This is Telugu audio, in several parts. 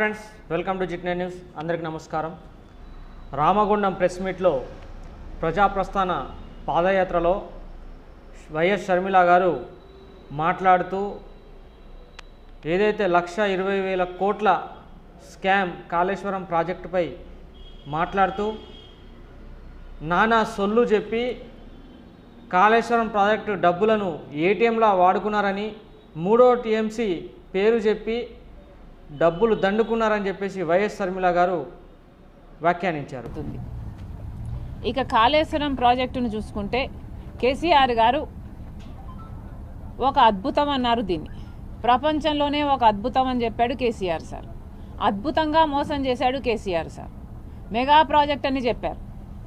ఫ్రెండ్స్ వెల్కమ్ టు జిట్నే న్యూస్ అందరికీ నమస్కారం. రామగుండం ప్రెస్ మీట్లో ప్రజాప్రస్థాన పాదయాత్రలో వైఎస్ షర్మిల గారు మాట్లాడుతూ ఏదైతే లక్ష ఇరవై వేల కోట్ల స్కామ్ కాళేశ్వరం ప్రాజెక్టుపై మాట్లాడుతూ నానా సొల్లు చెప్పి కాళేశ్వరం ప్రాజెక్టు డబ్బులను ఏటీఎంలా వాడుకున్నారని మూడో టీఎంసీ పేరు చెప్పి డబ్బులు దండుకున్నారని చెప్పేసి వైఎస్ షర్మిల గారు వ్యాఖ్యానించారు. ఇక కాళేశ్వరం ప్రాజెక్టును చూసుకుంటే కేసీఆర్ గారు ఒక అద్భుతం అన్నారు దీన్ని. ప్రపంచంలోనే ఒక అద్భుతం అని చెప్పాడు కేసీఆర్ సార్. అద్భుతంగా మోసం చేశాడు కేసీఆర్ సార్. మెగా ప్రాజెక్ట్ అని చెప్పారు.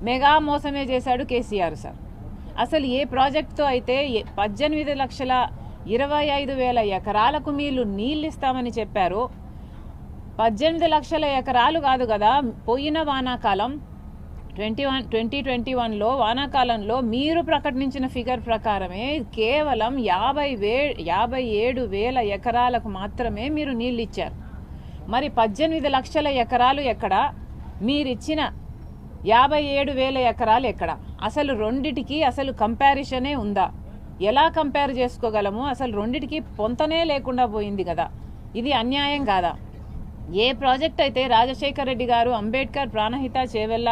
మెగా మోసమే చేశాడు కేసీఆర్ సార్. అసలు ఏ ప్రాజెక్టుతో అయితే ఏ- పద్దెనిమిది లక్షల ఇరవై ఐదు వేల ఎకరాలకు మీరు నీళ్ళు ఇస్తామని చెప్పారో పద్దెనిమిది లక్షల ఎకరాలు కాదు కదా. పోయిన వానాకాలం ట్వంటీ వన్ ట్వంటీ ట్వంటీ వన్లో వానాకాలంలో మీరు ప్రకటించిన ఫిగర్ ప్రకారమే కేవలం యాభై వే యాభై ఏడు వేల ఎకరాలకు మాత్రమే మీరు నీళ్ళు ఇచ్చారు మరి పద్దెనిమిది లక్షల ఎకరాలు ఎక్కడ? మీరిచ్చిన యాభై ఏడు వేల ఎకరాలు ఎక్కడ? అసలు రెండిటికి అసలు కంపారిజనే ఉందా? ఎలా కంపేర్ చేసుకోగలము? అసలు రెండిటికి పొంతనే లేకుండా పోయింది కదా. ఇది అన్యాయం కాదా? ఏ ప్రాజెక్ట్ అయితే రాజశేఖర్ రెడ్డి గారు అంబేద్కర్ ప్రాణహిత చేవెళ్ళ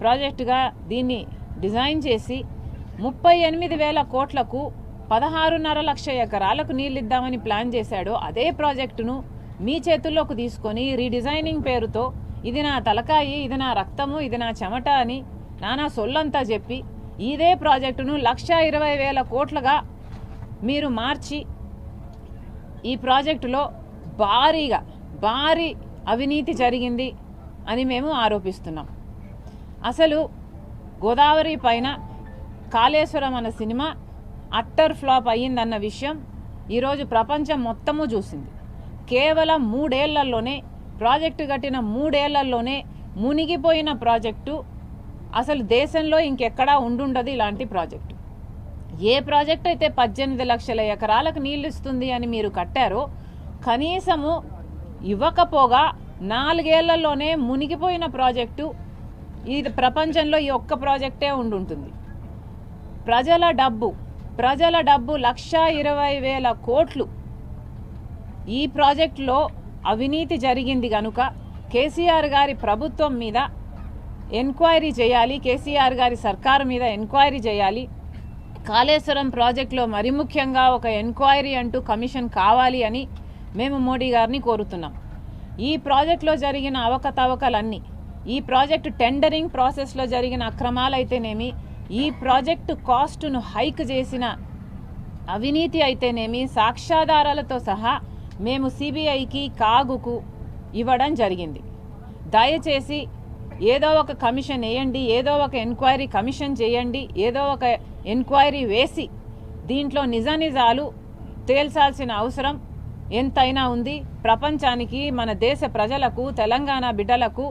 ప్రాజెక్టుగా దీన్ని డిజైన్ చేసి ముప్పై ఎనిమిది వేల కోట్లకు పదహారున్నర లక్ష ఎకరాలకు నీళ్ళు ఇద్దామని ప్లాన్ చేశాడో అదే ప్రాజెక్టును మీ చేతుల్లోకి తీసుకొని రీడిజైనింగ్ పేరుతో ఇది నా తలకాయి ఇది నా రక్తము ఇది నా చెమట అని నానా సొల్లంతా చెప్పి ఇదే ప్రాజెక్టును లక్ష ఇరవై వేల కోట్లుగా మీరు మార్చి ఈ ప్రాజెక్టులో భారీగా భారీ అవినీతి జరిగింది అని మేము ఆరోపిస్తున్నాం. అసలు గోదావరి పైన కాళేశ్వరం అన్న సినిమా అట్టర్ ఫ్లాప్ అయ్యిందన్న విషయం ఈరోజు ప్రపంచం మొత్తము చూసింది. కేవలం మూడేళ్ళలోనే ప్రాజెక్టు కట్టిన మూడేళ్ళలోనే మునిగిపోయిన ప్రాజెక్టు. అసలు దేశంలో ఇంకెక్కడా ఉండుండదు ఇలాంటి ప్రాజెక్టు. ఏ ప్రాజెక్ట్ అయితే పద్దెనిమిది లక్షల ఎకరాలకు నీళ్ళు ఇస్తుంది అని మీరు కట్టారో కనీసము ఇవ్వకపోగా నాలుగేళ్ళలోనే మునిగిపోయిన ప్రాజెక్టు ఇది ప్రపంచంలో ఈ ఒక్క ప్రాజెక్టే ఉండుంటుంది. ప్రజల డబ్బు ప్రజల డబ్బు లక్ష ఇరవై వేల కోట్లు. ఈ ప్రాజెక్టులో అవినీతి జరిగింది కనుక కేసీఆర్ గారి ప్రభుత్వం మీద ఎంక్వైరీ చేయాలి కేసీఆర్ గారి సర్కారు మీద ఎంక్వైరీ చేయాలి. కాళేశ్వరం ప్రాజెక్టులో మరి ముఖ్యంగా ఒక ఎంక్వైరీ అంటూ కమిషన్ కావాలి అని మేము మోడీ గారిని కోరుతున్నాం. ఈ ప్రాజెక్టులో జరిగిన అవకతవకలన్నీ ఈ ప్రాజెక్టు టెండరింగ్ ప్రాసెస్లో జరిగిన అక్రమాలైతేనేమి ఈ ప్రాజెక్టు కాస్టును హైక్ చేసిన అవినీతి అయితేనేమి సాక్ష్యాధారాలతో సహా మేము సిబిఐకి కాగుకు ఇవ్వడం జరిగింది. దయచేసి ఏదో ఒక కమిషన్ వేయండి ఏదో ఒక ఎంక్వైరీ కమిషన్ చేయండి ఏదో ఒక ఎంక్వైరీ వేసి దీంట్లో నిజ నిజాలు తేల్చాల్సిన అవసరం ఎంతైనా ఉంది. ప్రపంచానికి మన దేశ ప్రజలకు తెలంగాణ బిడ్డలకు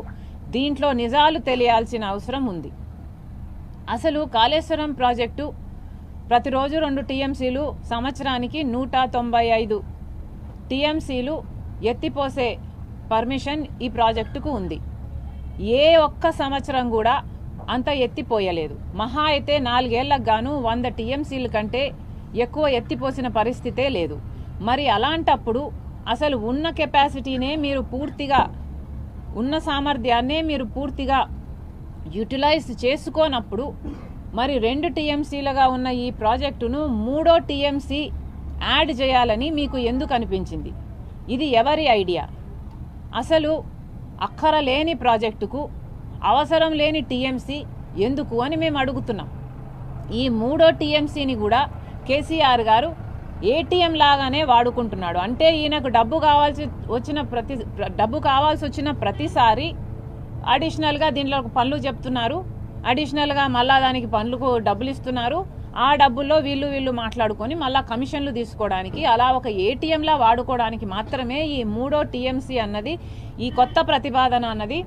దీంట్లో నిజాలు తెలియాల్సిన అవసరం ఉంది. అసలు కాళేశ్వరం ప్రాజెక్టు ప్రతిరోజు రెండు టీఎంసీలు సంవత్సరానికి నూట తొంభై ఐదు టీఎంసీలు ఎత్తిపోసే పర్మిషన్ ఈ ప్రాజెక్టుకు ఉంది. ఏ ఒక్క సంవత్సరం కూడా అంత ఎత్తిపోయలేదు. మహా అయితే నాలుగేళ్ళకు గాను వంద టీఎంసీల కంటే ఎక్కువ ఎత్తిపోసిన పరిస్థితే లేదు. మరి అలాంటప్పుడు అసలు ఉన్న కెపాసిటీనే మీరు పూర్తిగా ఉన్న సామర్థ్యాన్నే మీరు పూర్తిగా యూటిలైజ్ చేసుకోనప్పుడు మరి రెండు టీఎంసీలుగా ఉన్న ఈ ప్రాజెక్టును మూడో టీఎంసీ యాడ్ చేయాలని మీకు ఎందుకు అనిపించింది? ఇది ఎవరి ఐడియా? అసలు అక్కర లేని ప్రాజెక్టుకు అవసరం లేని టీఎంసీ ఎందుకు అని మేము అడుగుతున్నాం. ఈ మూడో టీఎంసీని కూడా కేసీఆర్ గారు ఏటీఎం లాగానే వాడుకుంటున్నాడు. అంటే ఈయనకు డబ్బు కావాల్సి వచ్చిన ప్రతి డబ్బు కావాల్సి వచ్చిన ప్రతిసారి అడిషనల్గా దీంట్లో పనులు చెప్తున్నారు. అడిషనల్గా మళ్ళా దానికి పనులకు డబ్బులు ఇస్తున్నారు. ఆ డబ్బుల్లో వీళ్ళు వీళ్ళు మాట్లాడుకొని మళ్ళా కమిషన్లు తీసుకోవడానికి అలా ఒక ఏటీఎంలా వాడుకోవడానికి మాత్రమే ఈ మూడో టీఎంసీ అన్నది ఈ కొత్త ప్రతిపాదన అన్నది